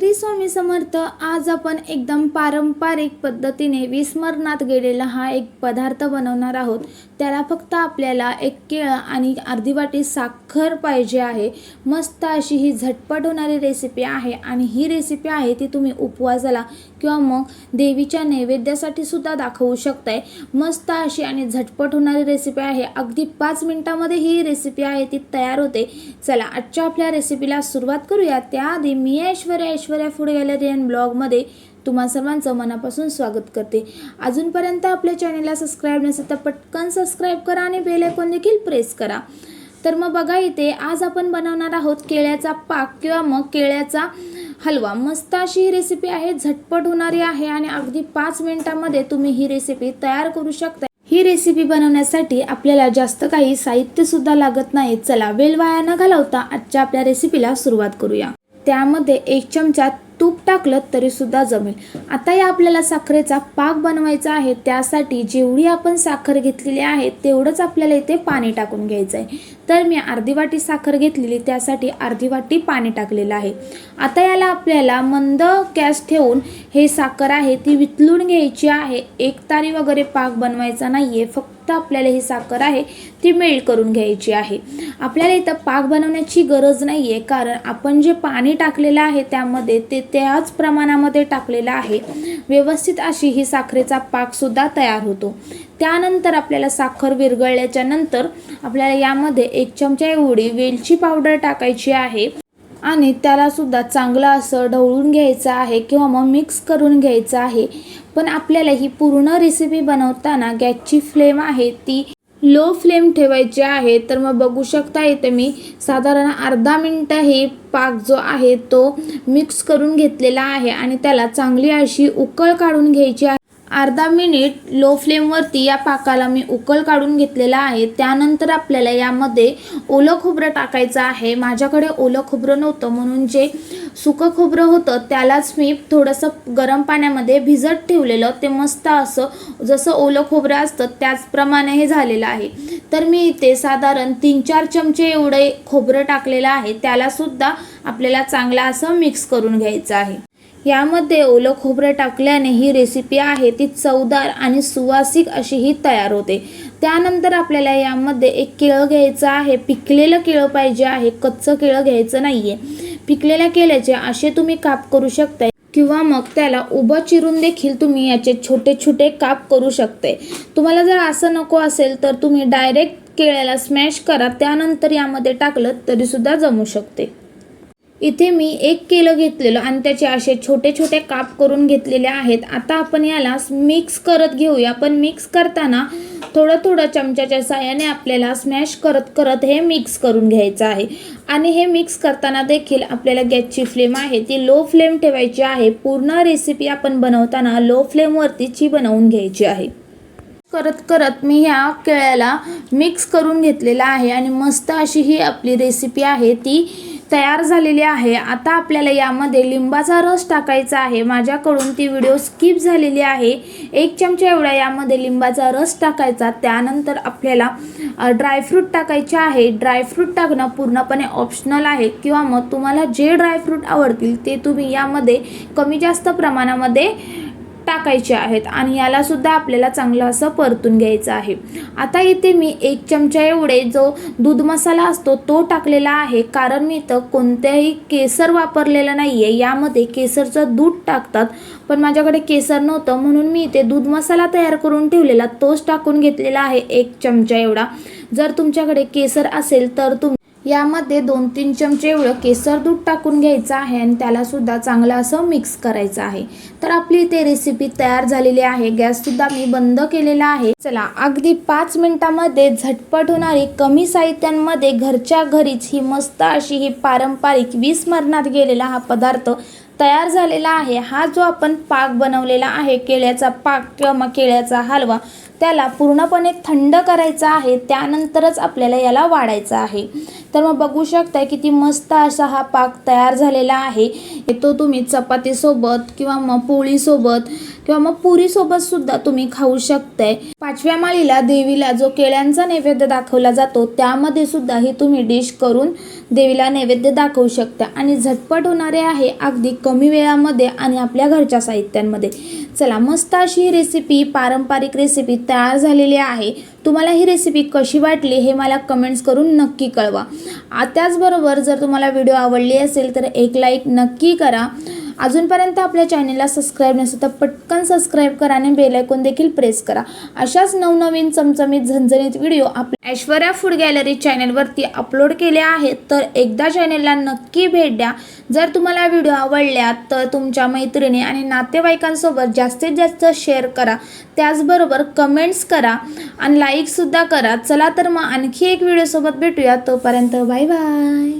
श्री स्वामी समर्थ आज आपण एकदम पारंपरिक पद्धतीने विस्मरणात गेलेला हा एक पदार्थ बनवणार आहोत. त्याला फक्त आपल्याला एक केळं आणि अर्धी वाटी साखर पाहिजे आहे. मस्त अशी ही झटपट होणारी रेसिपी आहे आणि ही रेसिपी आहे ती तुम्ही उपवासाला किंवा मग देवीच्या नैवेद्यासाठी सुद्धा दाखवू शकताय. मस्त अशी आणि झटपट होणारी रेसिपी आहे. अगदी पाच मिनटामध्ये ही रेसिपी आहे ती तयार होते. चला आजच्या आपल्या रेसिपीला सुरुवात करूया. त्याआधी मी Aishwarya Aishwarya food gallery and ब्लॉगमध्ये तुम्हा सर्वांचं मनापासून स्वागत करते. अजूनपर्यंत आपल्या चॅनेलला सबस्क्राईब नसेल तर पटकन सबस्क्राईब करा आणि बेल आयकॉन देखील प्रेस करा. तर मग बघा इथे आज आपण बनवणार आहोत केळ्याचा पाक किंवा मग केळ्याचा हलवा. मस्त अशी ही रेसिपी आहे झटपट होणारी आहे आणि अगदी पाच मिनिटांमध्ये तुम्ही ही रेसिपी तयार करू शकता. ही रेसिपी बनवण्यासाठी आपल्याला जास्त काही साहित्यसुद्धा लागत नाही. चला वेल वाया न घालवता आजच्या आपल्या रेसिपीला सुरुवात करूया. त्यामध्ये एक चमचा तूप टाकलं तरीसुद्धा जमेल. आता या आपल्याला साखरेचा पाक बनवायचा आहे त्यासाठी जेवढी आपण साखर घेतलेली आहे तेवढंच आपल्याला इथे पाणी टाकून घ्यायचं आहे तर मी अर्धी वाटी साखर घेतलेली त्यासाठी अर्धी वाटी पाणी टाकलेलं आहे. आता याला आपल्याला मंद गॅस ठेवून हे साखर आहे ती वितळून घ्यायची आहे. एक तारी वगैरे पाक बनवायचा नाही आहे फक्त आपल्याला ही साखर आहे ती मेल्ट करून घ्यायची आहे. आपल्याला इथं पाक बनवण्याची गरज नाही आहे कारण आपण जे पाणी टाकलेलं आहे त्यामध्ये ते त्याच प्रमाणामध्ये टाकलेलं आहे. व्यवस्थित अशी ही साखरेचा पाकसुद्धा तयार होतो. त्यानंतर आपल्याला साखर विरघळल्याच्या नंतर आपल्याला यामध्ये एक चमचा एवढी वेलची पावडर टाकायची आहे. आणि त्याला सुद्धा चांगलं असं ढवळून घ्यायचं आहे किंवा मग मिक्स करून घ्यायचं आहे. पण आपल्याला ही पूर्ण रेसिपी बनवताना गॅसची फ्लेम आहे ती लो फ्लेम ठेवायची आहे. तर मग बघू शकता इथे मी साधारण अर्धा मिनटं हे पाक जो आहे तो मिक्स करून घेतलेला आहे आणि त्याला चांगली अशी उकळ काढून घ्यायची आहे. अर्धा मिनिट लो फ्लेमवरती या पाकाला मी उकल काढून घेतलेला आहे. त्यानंतर आपल्याला यामध्ये ओलं खोबरं टाकायचं आहे. माझ्याकडे ओलं खोबरं नव्हतं म्हणून जे सुकं खोबरं होतं त्यालाच मी थोडंसं गरम पाण्यामध्ये भिजत ठेवलेलं. ते मस्त असं जसं ओलं खोबरं असतं त्याचप्रमाणे हे झालेलं आहे. तर मी इथे साधारण तीन चार चमचे एवढे खोबरं टाकलेलं आहे. त्यालासुद्धा आपल्याला चांगला असं मिक्स करून घ्यायचं आहे. यामध्ये ओलं खोबरं टाकल्याने ही रेसिपी आहे ती चवदार आणि सुवासिक अशी ही तयार होते. त्यानंतर आपल्याला यामध्ये एक केळं घ्यायचं आहे. पिकलेलं केळं पाहिजे आहे. कच्चं केळं घ्यायचं नाही आहे पिकलेल्या केळ्याचे असे तुम्ही काप करू शकता किंवा मग त्याला उभं चिरून देखील तुम्ही याचे छोटे छोटे काप करू शकते तुम्हाला जर असं नको असेल तर तुम्ही डायरेक्ट केळ्याला स्मॅश करा. त्यानंतर यामध्ये टाकलं तरीसुद्धा जमू शकते. इथे मी एक केलं घेतलेलं आणि त्याचे असे छोटे छोटे काप करून घेतलेले आहेत. आता आपण याला मिक्स करत घेऊया. पण मिक्स करताना थोडं थोडं चमच्याच्या साह्याने आपल्याला स्मॅश करत करत हे मिक्स करून घ्यायचं आहे. आणि हे मिक्स करताना देखील आपल्याला गॅसची फ्लेम आहे. ती लो फ्लेम ठेवायची आहे. पूर्ण रेसिपी आपण बनवताना लो फ्लेमवरतीची बनवून घ्यायची आहे. करत करत मी ह्या केळ्याला मिक्स करून घेतलेला आहे. आणि मस्त अशी ही आपली रेसिपी आहे. ती तयार झालेली आहे. आता आपल्याला यामध्ये लिंबाचा रस टाकायचा आहे. माझ्याकडून ती व्हिडिओ स्किप झालेली आहे. एक चमचा एवढा यामध्ये लिंबाचा रस टाकायचा. त्यानंतर आपल्याला ड्रायफ्रूट टाकायचे आहे. ड्रायफ्रूट टाकणं पूर्णपणे ऑप्शनल आहे. किंवा मग तुम्हाला जे ड्रायफ्रूट आवडतील ते तुम्ही यामध्ये कमी जास्त प्रमाणामध्ये टाकायचे आहेत आणि याला सुद्धा आपल्याला चांगलं असं परतून घ्यायचं आहे. आता इथे मी एक चमचा एवढे जो दूध मसाला असतो तो टाकलेला आहे. कारण मी इथं कोणत्याही केसर वापरलेलं नाही आहे यामध्ये केसरचं दूध टाकतात. पण माझ्याकडे केसर नव्हतं. म्हणून मी इथे दूध मसाला तयार करून ठेवलेला तोच टाकून घेतलेला आहे एक चमचा एवढा. जर तुमच्याकडे केसर असेल तर तुम यामध्ये दोन तीन चमचे एवढं केसर दूध टाकून घ्यायचं आहे आणि त्यालासुद्धा चांगलं असं मिक्स करायचं आहे. तर आपली इथे रेसिपी तयार झालेली आहे. गॅससुद्धा मी बंद केलेला आहे. चला अगदी पाच मिनिटामध्ये झटपट होणारी कमी साहित्यांमध्ये घरच्या घरीच ही मस्त अशी ही पारंपरिक विस्मरणात गेलेला हा पदार्थ तयार झालेला आहे. हा जो आपण पाक बनवलेला आहे केळ्याचा पाक किंवा मग केळ्याचा हलवा त्याला पूर्णपणे थंड करायचा आहे त्यानंतरच आपल्याला याला वाढायचं आहे. तर मग बघू शकताय किती मस्त असा हा पाक तयार झालेला आहे. तो तुम्ही चपातीसोबत किंवा मग पोळीसोबत किंवा मग पुरीसोबत सुद्धा तुम्ही खाऊ शकताय. पाचव्या माळीला देवीला जो केळ्यांचा नैवेद्य दाखवला जातो त्यामध्ये सुद्धा ही तुम्ही डिश करून देवीला नैवेद्य दाखवू शकता. आणि झटपट होणारे आहे अगदी कमी वेळामध्ये आणि आपल्या घरच्या साहित्यांमध्ये. चला मस्त अशी ही रेसिपी पारंपरिक रेसिपी तयार झालेली आहे. तुम्हाला ही रेसिपी कशी वाटली हे मला कमेंट्स करून नक्की कळवा. आ- त्याचबरोबर जर तुम्हाला व्हिडिओ आवडली असेल तर एक लाईक नक्की करा. अजूनपर्यंत आपल्या चॅनेलला सबस्क्राईब नसेल तर पटकन सबस्क्राईब करा आणि बेलायकोन देखील प्रेस करा. अशाच नवनवीन चमचमीत झणझणीत व्हिडिओ आपल्या ऐश्वर्या फूड गॅलरी चॅनेलवरती अपलोड केले आहेत. तर एकदा चॅनेलला नक्की भेट द्या. जर तुम्हाला व्हिडिओ आवडल्या तर तुमच्या मैत्रिणी आणि नातेवाईकांसोबत जास्तीत जास्त शेअर करा. त्याचबरोबर कमेंट्स करा आणि लाईकसुद्धा करा. चला तर मग आणखी एक व्हिडिओसोबत भेटूया. तोपर्यंत बाय बाय